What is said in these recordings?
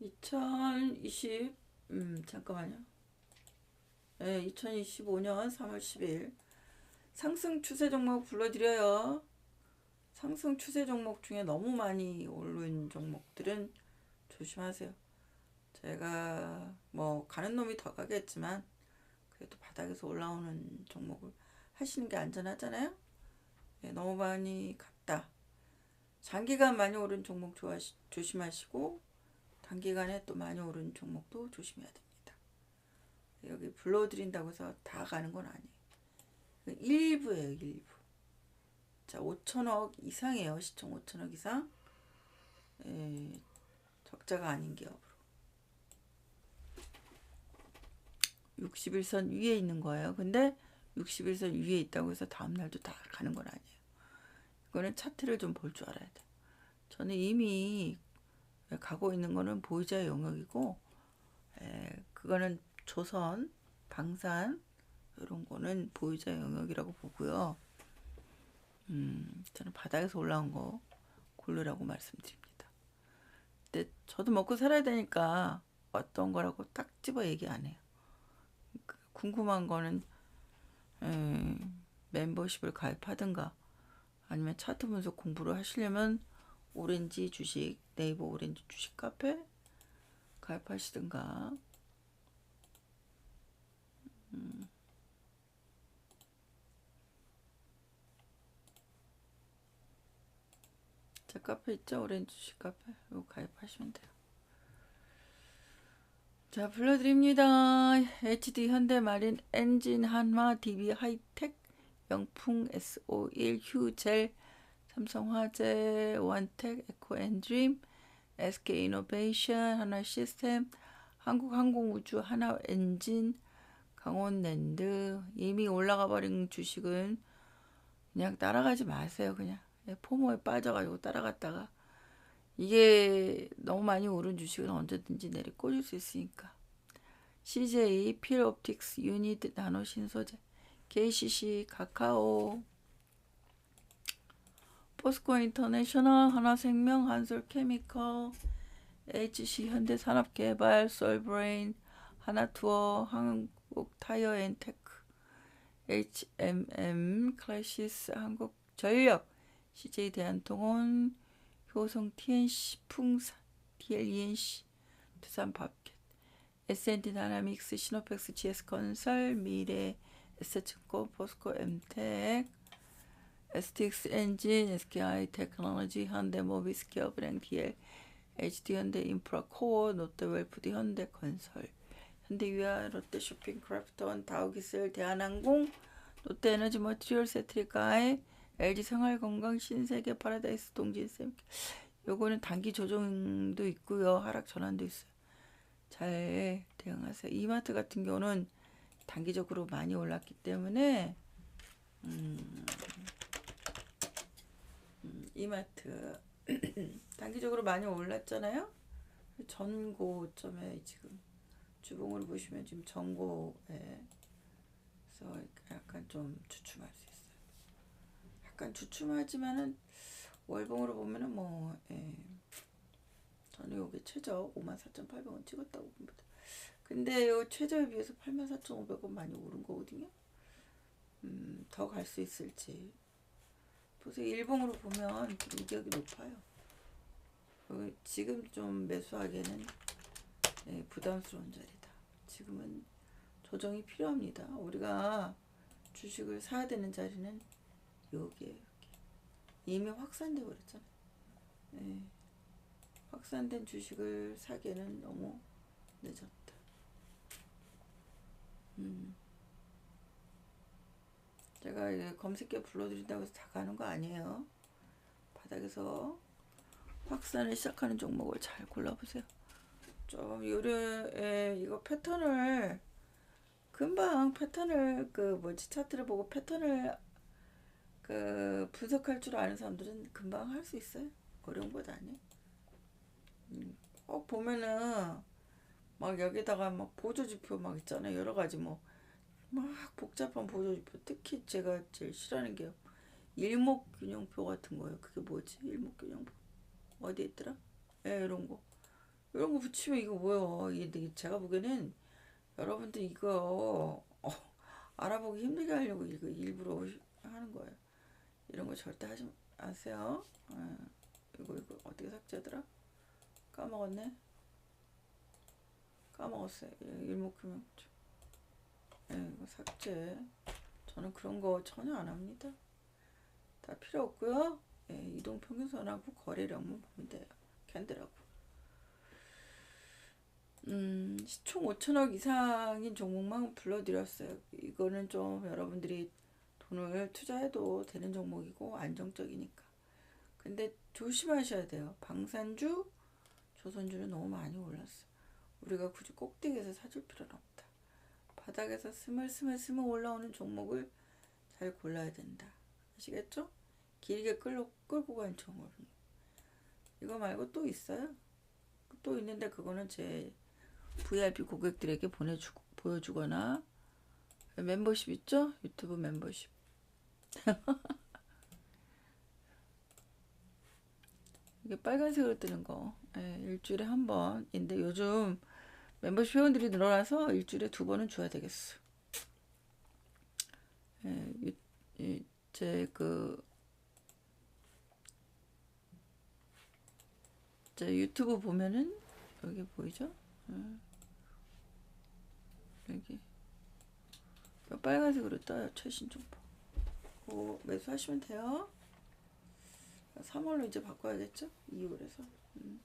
2020, 음, 잠깐만요. 네, 2025년 3월 10일. 상승 추세 종목 불러드려요. 상승 추세 종목 중에 너무 많이 오른 종목들은 조심하세요. 제가 뭐 가는 놈이 더 가겠지만 그래도 바닥에서 올라오는 종목을 하시는 게 안전하잖아요. 네, 너무 많이 갔다. 장기간 많이 오른 종목 좋아시, 조심하시고 단기간에 또 많이 오른 종목도 조심해야 됩니다. 여기 불러드린다고 해서 다 가는 건 아니에요. 일부예요, 일부. 자, 5천억 이상이에요. 시총 5천억 이상. 에, 적자가 아닌 기업으로. 61선 위에 있는 거예요. 근데 61선 위에 있다고 해서 다음날도 다 가는 건 아니에요. 이거는 차트를 좀 볼 줄 알아야 돼. 저는 이미 가고 있는 거는 보유자 영역이고, 에, 그거는 조선, 방산, 이런 거는 보유자 영역이라고 보고요. 음, 저는 바닥에서 올라온 거 고르라고 말씀드립니다. 근데 저도 먹고 살아야 되니까 어떤 거라고 딱 집어 얘기 안 해요. 그 궁금한 거는 에, 멤버십을 가입하든가 아니면 차트 분석 공부를 하시려면 오렌지 주식 네이버 오렌지 주식 카페 가입하시든가 음. 제 카페 있죠? 오렌지 주식 카페. 이거 가입하시면 돼요. 자, 불러드립니다. HD 현대마린 엔진 한화 DB 하이텍 영풍 S51 휴젤 삼성화재 원텍 에코 엔드림 SK 이노베이션 하나 시스템 한국항공우주 하나 엔진 강원랜드. 이미 올라가 버린 주식은 그냥 따라가지 마세요 그냥. 포모에 빠져가지고 따라갔다가. 이게 너무 많이 오른 주식은 언제든지 내리 꽂을 수 있으니까. CJ 필옵틱스 유닛 나노 신소재 KCC 카카오 포스코 인터내셔널 하나생명 한솔케미컬 HC 현대산업개발 솔브레인 하나투어 한국 타이어 앤테크 HMM 클래시스 한국전력 CJ 대한통운 효성 TNC 풍산 DLENC 두산밥켓 S&D 다나믹스 시노펙스 GS건설 미래 S증권 포스코 엠텍 STX 엔진 SKI 테크놀로지 현대 모비스 기업은행 DL HD 현대 인프라 코어 롯데 웰프드 현대 건설. 현대유아 롯데 쇼핑 크래프톤 다우기슬 대한항공 롯데 에너지 머티리얼 세트리카의 LG 생활 건강 신세계 파라다이스 동진쌤. 요거는 단기 조정도 있고요. 하락 전환도 있어요. 잘 대응하세요. 이마트 같은 경우는 단기적으로 많이 올랐기 때문에 음, 음, 이마트 단기적으로 많이 올랐잖아요 전고점에 지금 주봉으로 보시면 지금 전고에 그래서 약간 좀 주춤할 수 있어요 약간 주춤하지만은 월봉으로 보면은 뭐 예. 저는 요게 최저 54,800원 찍었다고 봅니다. 근데 요 최저에 비해서 84,500원 많이 오른 거거든요. 음, 더 갈 수 있을지. 보세요. 일봉으로 보면 이격이 높아요. 어, 지금 좀 매수하기에는 예, 부담스러운 자리다. 지금은 조정이 필요합니다. 우리가 주식을 사야 되는 자리는 여기에 여기. 이미 확산돼 버렸잖아요. 네. 확산된 주식을 사기에는 너무 늦었다. 음. 제가 검색해 불러드린다고 해서 다 가는 거 아니에요. 바닥에서 확산을 시작하는 종목을 잘 골라보세요. 좀 요래 이거 패턴을 금방 패턴을 그 뭐지 차트를 보고 패턴을 그 분석할 줄 아는 사람들은 금방 할 수 있어요. 어려운 것 아니에요. 음, 꼭 보면은 막 여기다가 막 보조지표 막 있잖아요. 여러 가지 뭐 막 복잡한 보조지표. 특히 제가 제일 싫어하는 게 일목균형표 같은 거예요. 그게 뭐지? 일목균형표 어디 있더라? 예, 이런 거. 이런 거 붙이면 이거 뭐예요? 이게 제가 보기에는 여러분들 이거 어, 알아보기 힘들게 하려고 이거 일부러 하는 거예요. 이런 거 절대 하지 마세요. 예. 이거 이거 어떻게 삭제하더라? 까먹었네. 까먹었어요. 예, 일목금형주. 예, 이거 삭제. 저는 그런 거 전혀 안 합니다. 다 필요 없고요. 예, 이동 평균선하고 거래량만 보면 돼요. 캔들하고. 음, 시총 5천억 이상인 종목만 불러드렸어요. 이거는 좀 여러분들이 돈을 투자해도 되는 종목이고 안정적이니까. 근데 조심하셔야 돼요. 방산주, 조선주는 너무 많이 올랐어. 우리가 굳이 꼭대기에서 사줄 필요는 없다. 바닥에서 스물스물스물 올라오는 종목을 잘 골라야 된다. 아시겠죠? 길게 끌고, 끌고 간 종목은. 이거 말고 또 있어요? 또 있는데 그거는 제 VIP 고객들에게 보내주고 보여주거나 멤버십 있죠? 유튜브 멤버십. 이게 빨간색으로 뜨는 거. 예, 일주일에 한 번인데 요즘 멤버십 회원들이 늘어나서 일주일에 두 번은 줘야 되겠어. 예, 유, 이, 제그 제 유튜브 보면은 여기 보이죠? 예. 여기 빨간색으로 떠요 최신 정보. 그 매수하시면 돼요. 3월로 이제 바꿔야겠죠? 2월에서 음.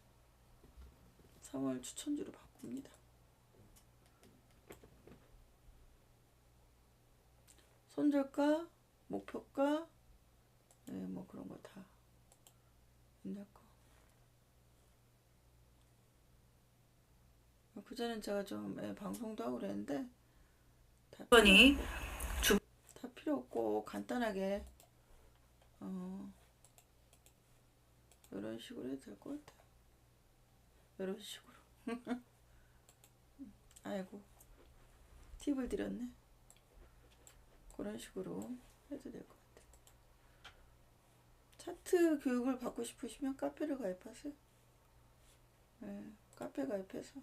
3월 추천주로 바꿉니다. 손절가, 목표가, 네, 뭐 그런 거다 있는 거. 그전엔 제가 좀 예, 방송도 하고 그랬는데 다 번이 다 필요 없고 간단하게 어 이런 식으로 해도 될 것 같아요. 이런 식으로. 아이고 팁을 드렸네. 그런 식으로 해도 될 것 같아요. 차트 교육을 받고 싶으시면 카페를 가입하세요. 네, 카페 가입해서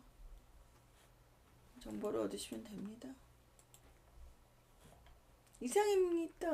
정보를 얻으시면 됩니다. 이상입니다.